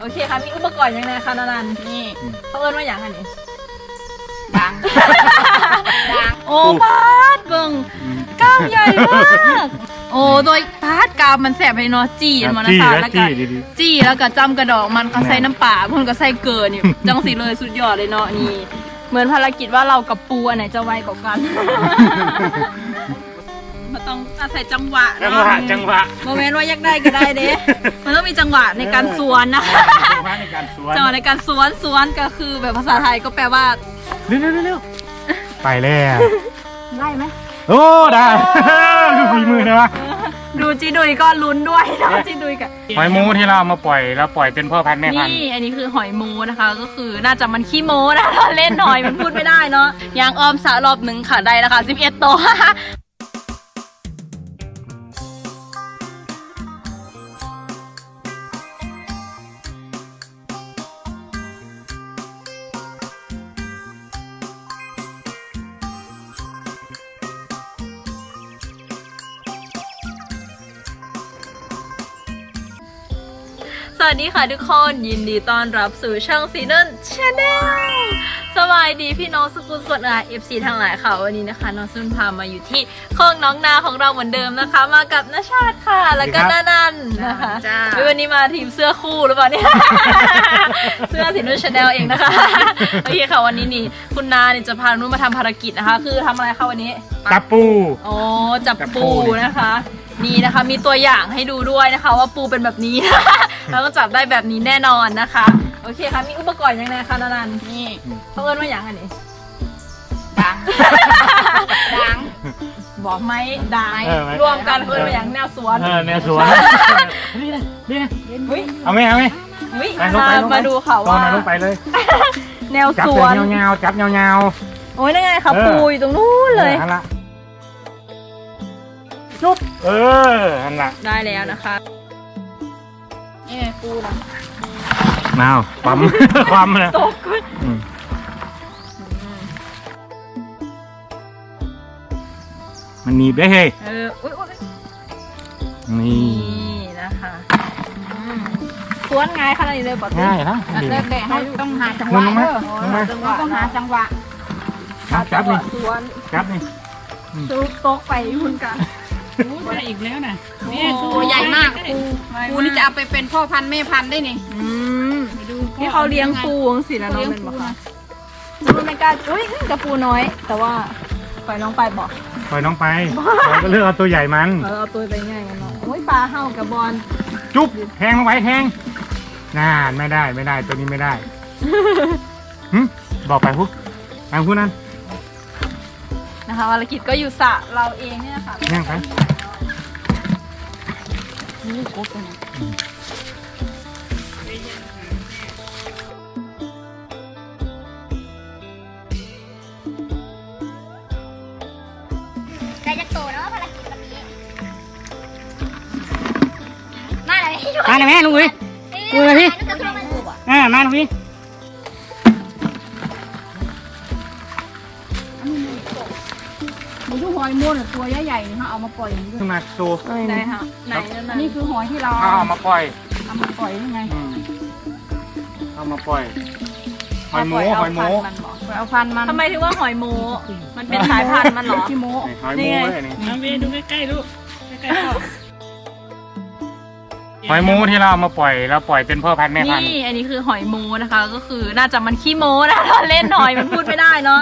โอเคค่ะ มีอุปกรณ์ยังไงคะนานันนี่เขาเอิ้นว่าอย่างอันนี้ดัง ดัง โอ้ปาดเบิ่งกล้ามใหญ่มาก โอ้โดยปาดกล้ามมันแสบให้เนาะจี้มันนะจี้คะและแล้วก็จี้ดีจี้แล้วก็จำกระดอกมันก็ใส่น้ำปลาเพิ่นก็ใส่เกลือนี่จังสีเลยสุดยอดเลยเนาะนี่ เหมือนภารกิจว่าเรากับปูอันไหนจะไวกว่ากัน มันต้องอาศัยจังหวะจังเนาะหวะจังหวะโมเมนต์ว่าอยากได้ก็ได้เด้ มันต้องมีจังหวะในการสวนนะจังหวะในการสวนจังหวะในการสวนสวนก็คือแบบภาษาไทยก็แปลว่าเร็วเร็วเร็วเร็วไปแล้วไล่ไหมโอ้ได้ดูฝีมือนะวะดูจีดุยก็ลุ้นด้วยเนาะจีดุยกับหอยหมูที่เราเอามาปล่อยแล้วปล่อยเป็นพ่อพันธุ์แม่พันธุ์นี่อันนี้คือหอยโมนะคะ ก็คือน่าจะมันขี้โมนะเล่นหน่อยมันพูดไม่ได้เนาะยางออมสารอบหนึ่งค่ะได้แล้วค่ะ11ตัว สวัสดีค่ะทุกคน ยินดีต้อนรับสู่ช่องซีนนชาแนล บายดีพี่น้องสกุลสดอาเอฟซีทั้งหลายค่ะ วันนี้นะคะน้องซุนพามาอยู่ที่โคองน้องนาของเราเหมือนเดิมนะคะ มากับนาชาติค่ะ แล้วก็นานันนะคะจ้าเฮ้ยวันนี้มาทีมเสื้อคู่หรือเปล่าเนี่ย เสื้อสีนุ่นชาแนลเองนะคะ โอเคค่ะวันนี้นี่คุณนาเนี่ยจะพานุ่นมาทำภารกิจนะคะ คือทำอะไรคะวันนี้จับปู โอ้จับจับปูปูนะคะ นี่นะคะมีตัวอย่างให้ดูด้วยนะคะ ว่าปูเป็นแบบนี้ แล้วก็จับได้แบบนี้แน่นอนนะคะโอเคค่ะ มีอุปกรณ์ยังไงคะนานันนี่เขาเอิ้นว่าอย่างอันนี้ดังดังบอกไหมด่างเออไหมรวมกันเขาเอิ้นว่าอย่างแนวสวนเออแนวสวนนี่นะนี่นะเฮ้ยเอาไหมเอาไหมเฮ้ยไปลงไปมาลงไปมาดูค่ะตอนว่าไหนลงไปเลยแนวจับสเสืวอนเงาๆจับเงา โอ้ยนั่นไงค่ะเออ ปูอยู่ตรงนู้นๆเลยอออันละจุ๊บเอออันละได้แล้วนะคะ นี่ไงปูนะ นาวปั๊ม ความนะตกอืมมันหนีบได้เฮ้ยเอออุ๊ยอุ๊ยนี่ นี่นะคะอืมสวนไงขนาดนี้เลยบอกง่ายนะเลิกแต่ให้ต้องหาจังหมึวะงลงไหมเด้อลงไหมเราต้องหาจังหวะจับนี่สวนจับนี่ซุปโต๊ะไปคุณกันมาอีกแล้วนะตัวใหญ่มากปูปูนี่จะเอาไปเป็นพ่อพันธุ์แม่พันธุ์ได้นี่อืม ไปดูนี่เขาเลี้ยงปูจังสิแล้วน้องเป็นบอกค่ะปูไม่กล้าอุ้ยกระปูน้อย แต่ว่าปล่อยน้องไปบอกปล่อยน้องไปเราก็เลือกเอาตัวใหญ่มัน เออเอาตัวไปง่ายกันเนาะโอ้ยปลาเห่ากับบอลจุ๊บแทงลงไปแทงน่าไม่ได้ไม่ได้ตัวนี้ไม่ได้หึบอกไปพุกทางพูดนั้นนะคะภารกิจก็อยู่สระเราเองเนี่ยค่ะย่างไปแต่ มาเลยแม่ลุงอุ้ยกูเลยพี่นึกถึงมันอ่ามาลุงอุ้ยหมูทุกหอยม้วนตัวใหญ่ๆนี่เขาเอามาปล่อยอย่างนี้ด้วยขึ้นมาโชว์ไหนคะไหนนั่นอัน่ะนนี้คือหอยที่เราเอามาปล่อยเอามาปล่อยยังไงอืมเอามาปล่อยหอยหมูหอยหมูปล่อยเอาพันธุ์มันทำไมถึงว่าหอยโมมันเป็นสายพันธุ์มันเหรอขี้โมหอยหมูเลยนี่มาเวดูใกล้ๆลูกใกล้ๆพ่อ หอยหมูที่เราเอามาปล่อยแล้วปล่อยเป็นพ่อพันธุ์แม่พันธุ์นี่อันนี้คือหอยโมนะคะ ก็คือน่าจะมันขี้โมนะเล่นหน่อยมันพูดไม่ได้เนาะ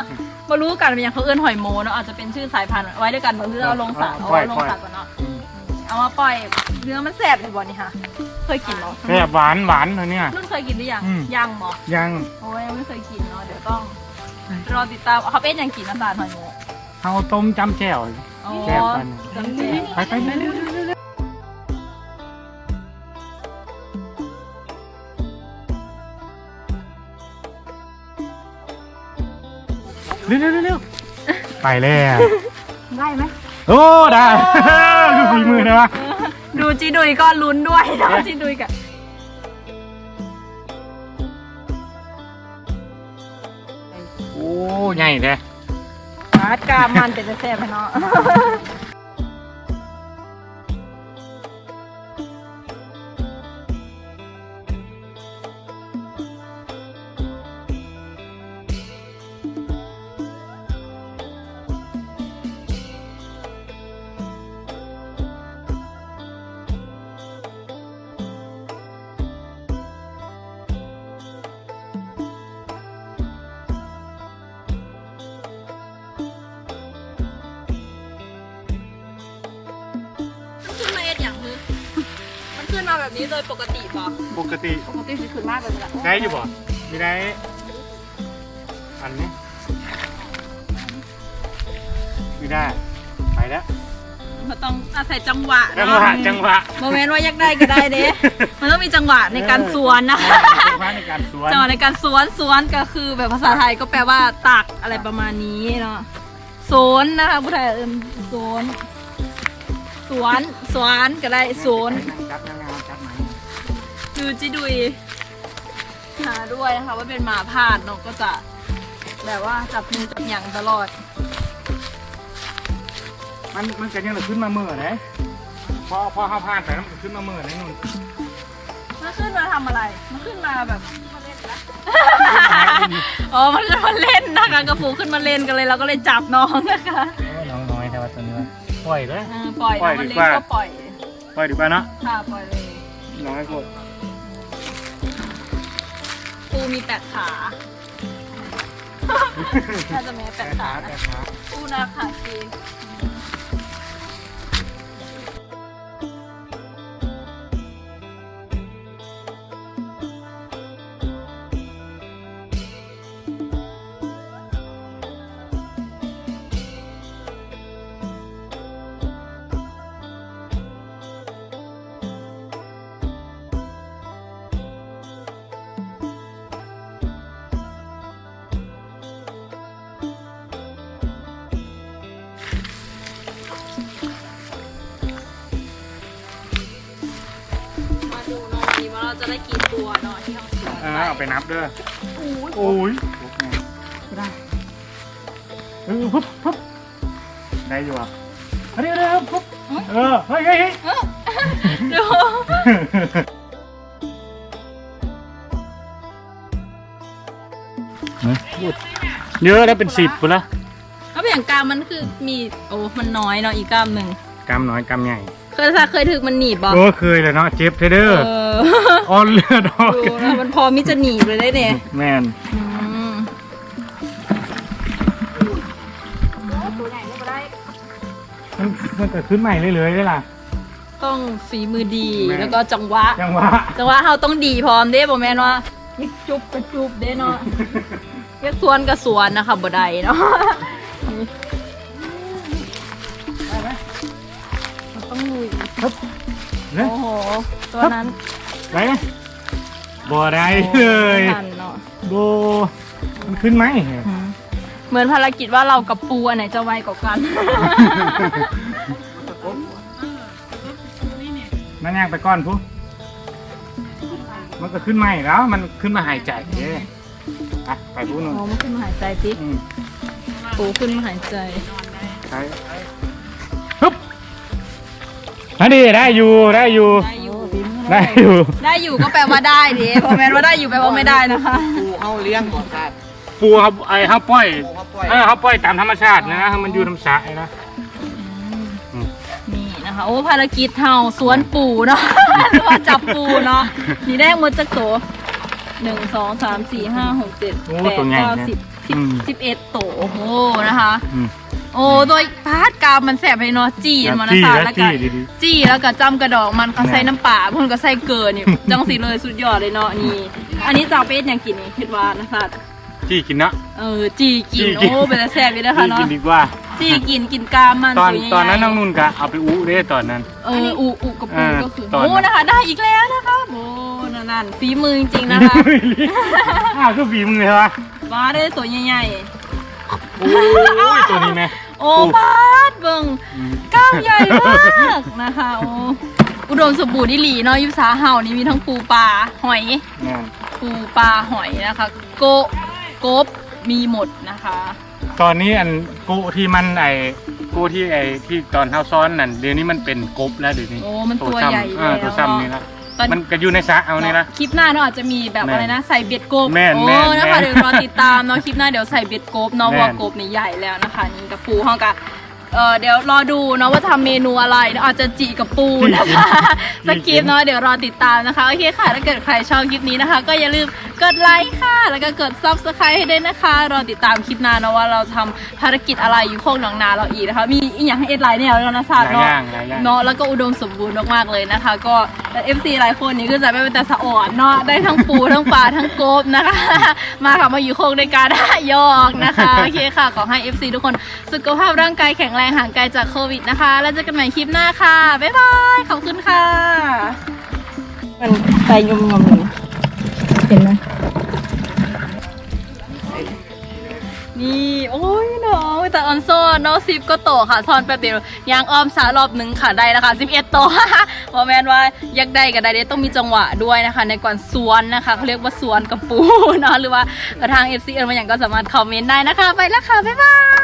มารู้กันเป็นอย่างเขาเอื้อนหอยโมเนาะอาจจะเป็นชื่อสายพันธุ์ไว้ด้วยกันหรือเอาลงสระเอาไว้ลงสระก่อนเนาะอืมเอามาปล่อยเนื้อมันแสบเลยบอนี่ค่ะเคยกินเหรอแซ่บหวานหวานเลยเนี่ย นุ่นเคยกินหรือยังอืม ยังหมอยังโอ้ยยังไม่เคยกินเนาะเดี๋ยวต้องรอติดตามเขาเป็นยังกินน้ำตาลหอยโมเอาต้มจำแจ่วอ๋อแซ่บกันจำเจ ไปไปไปเร็วเร็วเร็ว เร็วเร็วไปแล้วได้ไหมโอ้ได้ดูฝีมือนะวะดูจีดุยก็ลุ้นด้วยเนาะจีดุยกับโอ้ใหญ่เลยปาดกามันเป็นจะแสบไหมเนาะ นี้โดยปกติป่ะปกติปกติสิขึ้นมากเลยละได้อยู่บ่มีได้อันนี้ไม่ได้ไปแล้วมันต้องอาศัยจังหวะจังเนาะหวะจังหวะโมเมนต์ว่าอยากได้ก็ได้เด้มันต้องมีจังหวะในการสวนนะจังหวะในการสวนจังหวะในการสวนสวนก็คือแบบภาษาไทยก็แปลว่าตักอะไรประมาณนี้เนาะสวนนะคะผู้ไทยเอิมสวน สวนสวนก็ได้สวนจับงามจับไหนดูจิดุยหาด้วยนะคะว่าเป็นหมาพาดเนาะก็จะแบบว่าจับมือจับหยังตลอด มันมันก็ยังขึ้นมาเมื่อไหนพอพอเข้าผ่านไปแล้วมันก็ขึ้นมาเมื่อไหนนู่นมันขึ้นมาทำอะไร มันขึ้นมาแบบอ๋อ มันขึ้นมาเล่นนะคะกระปูขึ้นมาเล่นกันเลยเราก็เลยจับน้องนะคะ น้องน้อยแต่ว่าตัวนี้ว่า ปล่อยเลยอ่าปล่อยปล่อยน้องมันดีเล่กนว่า ก็ปล่อยปล่อยดีกว่าเนาะค่ะปล่อยเลยน้อยโคตรปูมีแปดขาถ้าจะแม้แปดขาแต่นะขาปูนาขาคี ได้กี่ตัวเนาะที่ห้องเสือเออเอาไปนับเด้อโอ้ยโอ้ยไม่ได้เออปุ๊บปุ๊บได้อยู่อะเดี๋ยวเดี๋ยวปุ๊บเออเฮ้ยเฮ้ยเฮ้ยดูเยอะแล้วเป็นสิบคนละแล้วอย่างกล้ามมันคือมีโอ้มันน้อยเนาะอีกกล้ามหนึ่งกำน้อยกำใหญ่ เคยซาเคยถึกมันหนีบบ่โอ้เคยเลยเนาะเจ็บเทเด้อเออออนเลือดออกดูนะมันพอมิจะหนีบเลยได้เนี่ยแมนอืมตัวใหญ่ไม่ได้มันมันเกิดขึ้นใหม่เลยเลยได้ล่ะ ต้องฝีมือดีแม่ แล้วก็จังหวะจังหวะจังหวะเราต้องดีพร้อมเด้บ่แม่นว่ายิกจุบกระจุบเด้เนาะเรียกสวนกระสวนนะคะบ่ได้เนาะ ครับเนี่ยโอ้โห ตัวนั้นได้ไหมบ่ได้เลยทันเนาะโบมันขึ้นไหมอืมเหมือนภารกิจว่าเรากับปูอันไหนจะไวกว่ากันนี่เนี่ยมันยากไปก่อนผู้มันก็ขึ้นใหม่แล้ว มันขึ้นมาหายใจเด้อะไปผู้หนุ่มโอ้มันขึ้นมาหายใจติ๊กอืมปูขึ้นมาหายใจ ใช่ฮึบ อันนี้ได้อยู่ได้อยู่ได้อยู่ได้อยู่ ได้อยู่ก็แปลว่าได้ดิพอแมนว่าได้อยู่แปลว่าไม่ได้นะคะปูเขาเลี้ยงก่อนครับปูครับไอ้เขาปล่อยปูเขาปล่อยเออเขาปล่อยตามธรรมชาตินะให้มันอยู่ธรรมชาตินะอืมนี่นะคะโอ้ภารกิจเฮาสวนปูเนาะหรือว่าจับปูเนาะนี่ได้หมดจักโตหนึ่งสองสามสี่ห้าหกเจ็ดโอ้แปดตัวใหญ่เก้านะสิบสิบอืมสิบเอ็ดโตโอ้โหนะคะอืม โอ้โดยพาดกามมันแสบให้เนาะจี้มันนะจี้คะและแล้วก็จี้ดี จี้แล้วก็จำกระดอกมันก็ใส่น้ำปลาเพิ่นก็ใส่เกลือนี่ จังสีเลยสุดยอดเลยเนาะนี่ อันนี้เจ้าเป็ดยังกินนี่คิดว่านะคะๆจี้กินนะ เออจีกินจี้กิน โอ้เป็นแต่แซ่บเลยนะคะจี้กิเนาะนดีกว่า จีกินกินกามมันตอนตัวใหญ่ๆตอนนั้นน้องนุ่นกะเอาไปอู้เด้ตอนนั้น เอออูอูกับปูอ่าก็คือตอนนั้น โอ้นะคะ ได้อีกแล้วนะคะโอ้นั่นนั่นฝีมือจริงๆนะคะ อ้าวก็ฝีมือเลยวะว้าได้ตัวใหญ่โอ้ยตัวนี้ไหมๆโอ้บาดเบิ่งกล้ามใหญ่มากนะคะโอ้อุดมสมบูรณ์อีหลีเนาะอยุสาเห่านี่มีทั้งปูปลาหอยแม่นปูปลาหอยนะคะ โกะกบมีหมดนะคะ ตอนนี้อันกูที่มันไอ้กูที่ไอ้ที่ตอนเท้าซ้อนนั่นเดี๋ยวนี้มันเป็นกบแล้วเดี๋ยวนี้โอ้มันตัวซ้ำใหญ่อ่าแล้ว ตัวซ้ำนี่ละ ตอนมันก็อยู่ในสระเอานี่ละ คลิปหน้าเนาะอาจจะมีแบบแม่นอะไรนะใส่เบ็ดกบแม่นโอ้แม่นนะคะแม่นเดี๋ยวรอติดตามเนาะคลิปหน้าเดี๋ยวใส่เบ็ดกบเนาะแม่นว่ากบนี่ใหญ่แล้วนะคะนี่กับปูเขากับ เออเดี๋ยวรอดูเนาะว่าทำเมนูอะไรเนอะอาจจะจีกับปูนะคะสกิปเนาะเดี๋ยวรอติดตามนะคะโอเคค่ะถ้าเกิดใครชอบคลิปนี้นะคะ ก็อย่าลืมกดไลค์ค่ะ แล้วก็กดซับสไครต์ให้ด้วยนะคะ รอติดตามคลิปหน้าเนาะว่าเราทำภารกิจอะไรอยู่โคกหนองนาเราอีกนะคะ มีอีกอย่างให้เอ็ดไลน์เนี่ยแล้วนะหศาสลาตยร์อเนาะย่างหลายอย่าง เนาะแล้วก็อุดมสมบูรณ์มากๆเลยนะคะ ก็เอฟซีหลายคนนี้ก็จะไม่เป็นแต่สะอ่อนเนาะได้ทั้งปูทั้งปลาทั้งกบนะคะ มาค่ะมาอยู่โคกในการยอกนะคะโอเคค่ะขอให้ FC ทุกคนสุขภาพร่างกายแข็งแรงห่างไกลจากโควิดนะคะ แล้วเจอกันใหม่คลิปหน้าค่ะ บ๊ายบาย ขอบคุณค่ะ มันไปยมยมเห็นไหมนี่โอ้ยน้องแต่ออนโซนน้องซิปก็โตค่ะซอนแป๊บเดียวยางอ้อมสารอบหนึ่งค่ะได้นะคะ11โตบอแมนว่าอยากได้กับได้เดต้องมีจังหวะด้วยนะคะ ในก่อนสวนนะคะเขาเรียกว่าสวนกับปูเนาะหรือว่าทาง FC เอ็นมาอย่างก็สามารถคอมเมนต์ได้นะคะ ไปแล้วค่ะ บ๊ายบาย